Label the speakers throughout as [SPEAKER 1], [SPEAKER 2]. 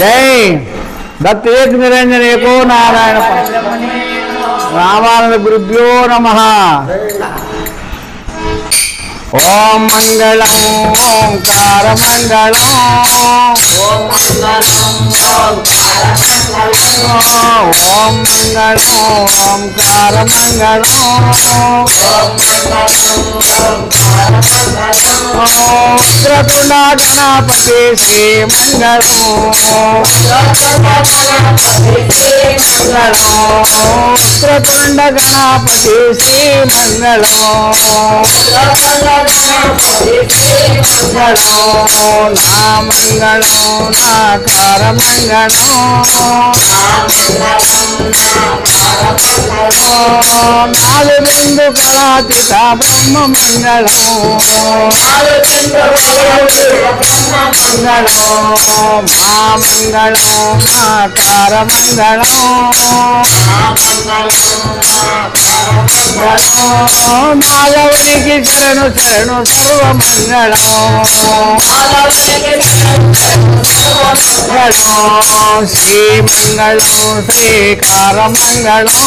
[SPEAKER 1] జై. దత్ ఏక్ నిరంజన ఏకో నారాయణ రామానంద గురుభ్యో నమ. ఓం మంగళం ఓంకార మంగళం.
[SPEAKER 2] ఓం మంగళం
[SPEAKER 1] ఓంకార మంగళం. ఓంకార మంగళం గణపతి శ్రీ మంగళం ఉగ్రతుండ గణపతి శ్రీ మంగళం మంగళం నా కార నాకార మంగళం నాలుగు కళాతి బ్రహ్మ మంగళం మంగళం మా మంగళం నాకార మంగళం మాధవునికి శరణు శరణు సర్వమంగళం మంగళం శ్రీ మంగళం శ్రీకార మంగళం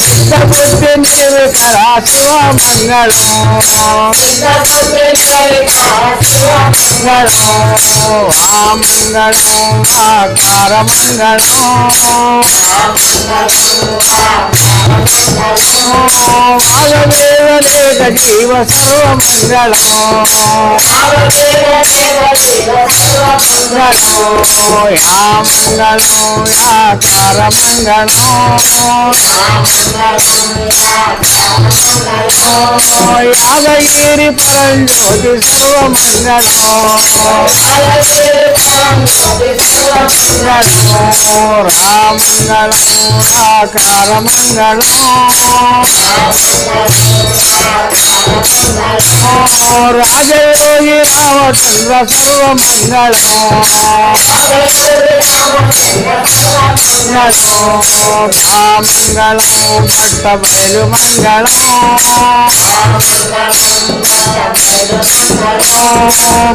[SPEAKER 1] సిద్ధ బుద్ధి నిర్వికర శివ మంగళం మంగళం ఆ జీవ సర్వమంగళం మంగళం యా మంగళం యాకార మంగళం యాదగిరి పరంజ్యోతి సర్వ మంగళం మంగళం రాజయోగి రామచంద్ర సర్వ మంగళం మంగళం పట్ట బయలు మంగళం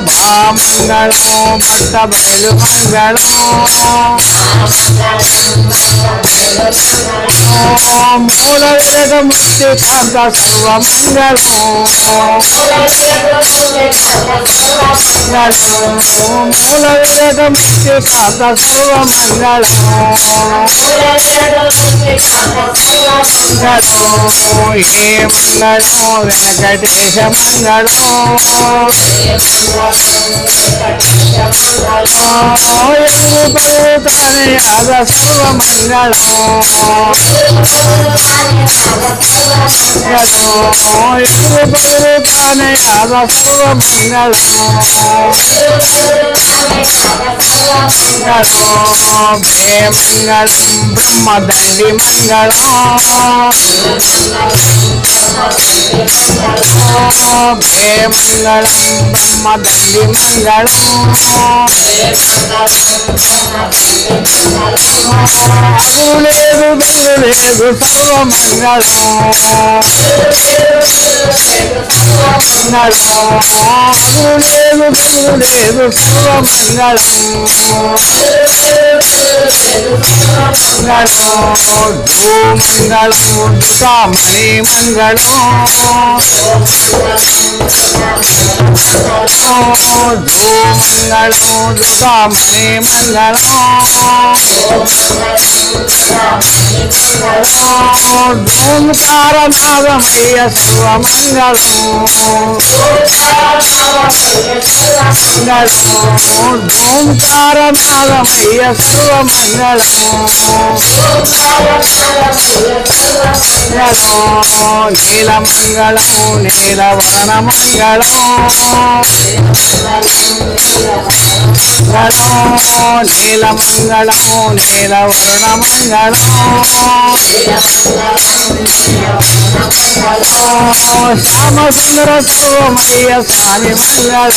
[SPEAKER 1] భామంగళం పట్ట బయలు మంగళం మూల విరగ ముక్తి కాంత సర్వ మూల విరగ ముక్తి కాంత సర్వ మంగళం మంగళం ఏ మంగళం వెంకటేశ మంగళం యాద సర్వ మంగళం మంగళం యాద మంగళం బ్రహ్మదండి మంగళం హే మంగళం బ్రహ్మదండి మంగళం అగు లేదు బెంగు లేదు సర్వ మంగళం అగు లేదు బెంగు లేదు సర్వ మంగళం మంగళం మంగళం దుకామణి మంగళం ధూ మంగళం మంగళం ఓంకార నాదమయ్య సర్వమంగళం ఓంకార నాదమయ్య సర్వమంగళం నీలమంగళం నీలవర్ణ మంగళం నీలమంగళం నీలవర్ణ మంగళం శ్యామసుందర సోమయ్య స్వామి మంగళం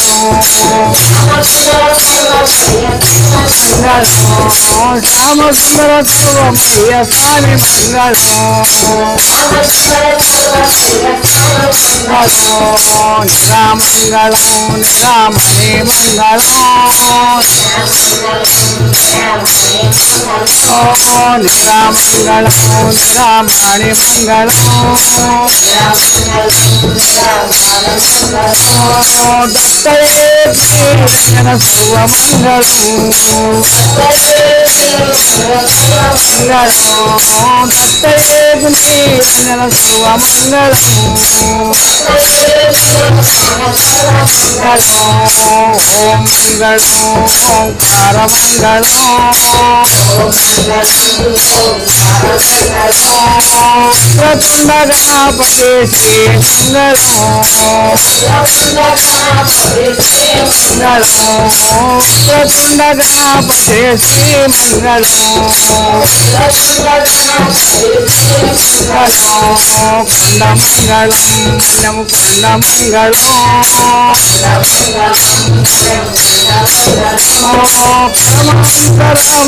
[SPEAKER 1] మంగళం శ్యామసుందర సోమయ్య స్వామి మంగళం నిరామంగళం నిరామణి మంగళం ఓ నిరామంగళం నిరామణి మంగళం దత్తయే శ్రీరణ సర్వమంగళం మంగళం ఓం మంగళం ఓంకార మంగళం ప్రతుండ గణపతి శ్రీ మంగళం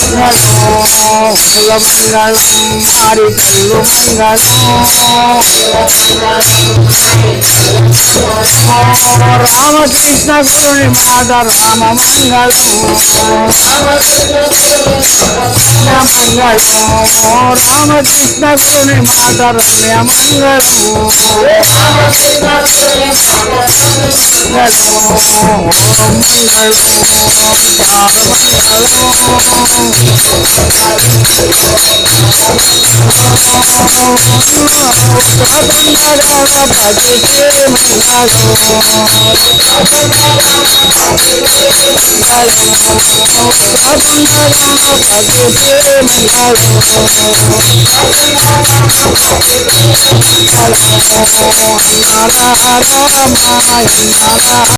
[SPEAKER 1] మంగళం ధరణి మంగళం నరపల్లి మంగళం దత్తావరగడపురమునందు సర్వమంగళం మంగళం మారికల్లు మంగళం రామకృష్ణ గురుని మాత రామ మంగళం మంగళం రామకృష్ణ గురుని మాత రమ్య మంగళం మంగళం Hara Hara Hara Hara